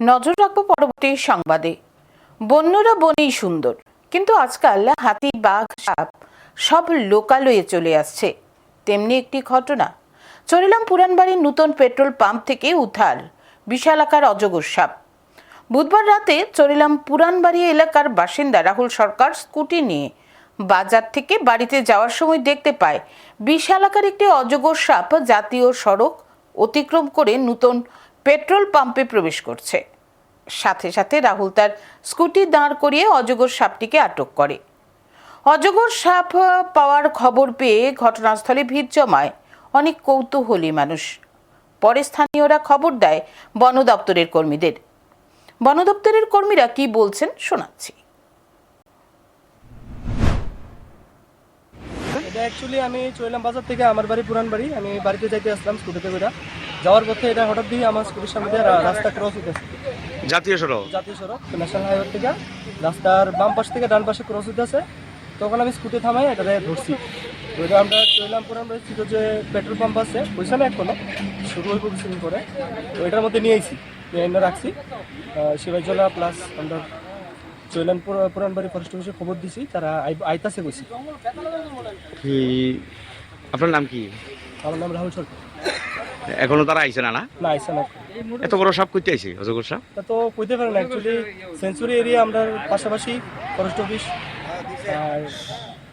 নজর রাখব পরবর্তী সংবাদে। বন্যরা বনেই সুন্দর, কিন্তু আজকাল হাতি, বাঘ, সাপ সব লোকালয়ে চলে আসছে। তেমনি একটি ঘটনা চলিলাম পুরানবাড়ির নূতন পেট্রোল পাম্প থেকে উদ্ধার বিশালাকার অজগর সাপ। বুধবার রাতে চরিলাম পুরানবাড়ি এলাকার বাসিন্দা রাহুল সরকার স্কুটি নিয়ে বাজার থেকে বাড়িতে যাওয়ার সময় দেখতে পায় বিশালাকার একটি অজগর সাপ জাতীয় সড়ক অতিক্রম করে নূতন পেট্রোল পাম্পে প্রবেশ করছে। সাথে সাথে রাহুল তার স্কুটি দাঁড় করিয়ে অজগর সাপটিকে আটক করে। অজগর সাপ পাওয়ার খবর পেয়ে ঘটনাস্থলে ভিড় জমায়। অনেক কৌতূহলী মানুষ। পরে স্থানীয়রা খবর দেয় বন দপ্তরের কর্মীদের। বন দপ্তরের কর্মীরা কি বলছেন শোনাচ্ছি। অ্যাকচুয়ালি আমি চললাম বাজার থেকে আমার বাড়ি পুরান বাড়ি। আমি বাড়িতে যাইতে আসলাম স্কুটিতে করে। যাওয়ার পথে এটা হঠাৎ দিয়ে আমার স্কুটির সামনে দিয়ে রাস্তা ক্রস হইতেছে। জাতীয় সড়ক? জাতীয় সড়ক ন্যাশনাল হাইওয়ে থেকে। রাস্তার বাম পাশ থেকে ডান পাশে ক্রস হইতেছে। তখন আমি স্কুটি থামাই এটা ধরছি। ওইটা আমরা চললাম বাড়ি ছিল যে পেট্রোল পাম্প আছে ওইখানে এখনও শুরু হইব কিছুদিন পরে। তো এটার মধ্যে নিয়ে আইছি এনে রাখছি। শিবাজলা প্লাস আমরা চৈলান পুরান বাড়ি ফরেস্ট অফিসে খবর দিছি তারা আই- আইতাছে কইছি। কি আপনার নাম কি? আমার নাম রাহুল সরকার। এখনও তারা আইছে না না? না আইসা না। এত বড় সাপ করতে আইছে অজগর সাপ? তা তো কইতে পারেন অ্যাকচুয়ালি সেঞ্চুরি এরিয়া আমরা পাশাপাশি ফরেস্ট অফিস আর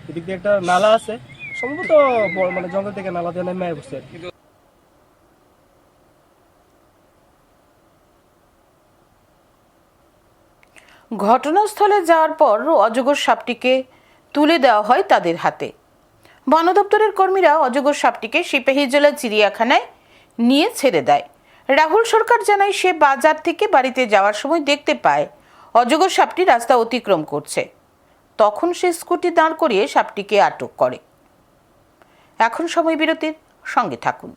এদিক দিয়ে একটা নালা আছে সম্ভবত মানে জঙ্গল থেকে নালা দিয়ে নেমে বসছে ঘটনাস্থলে যাওয়ার পর অজগর সাপটিকে তুলে দেওয়া হয় তাদের হাতে। বন দপ্তরের কর্মীরা অজগর সাপটিকে সিপাহীজলা চিড়িয়াখানায় নিয়ে ছেড়ে দেয়। রাহুল সরকার জানায় সে বাজার থেকে বাড়িতে যাওয়ার সময় দেখতে পায়, অজগর সাপটি রাস্তা অতিক্রম করছে। তখন সে স্কুটি দাঁড় করিয়ে সাপটিকে আটক করে। এখন সময় বিরতির, সঙ্গে থাকুন।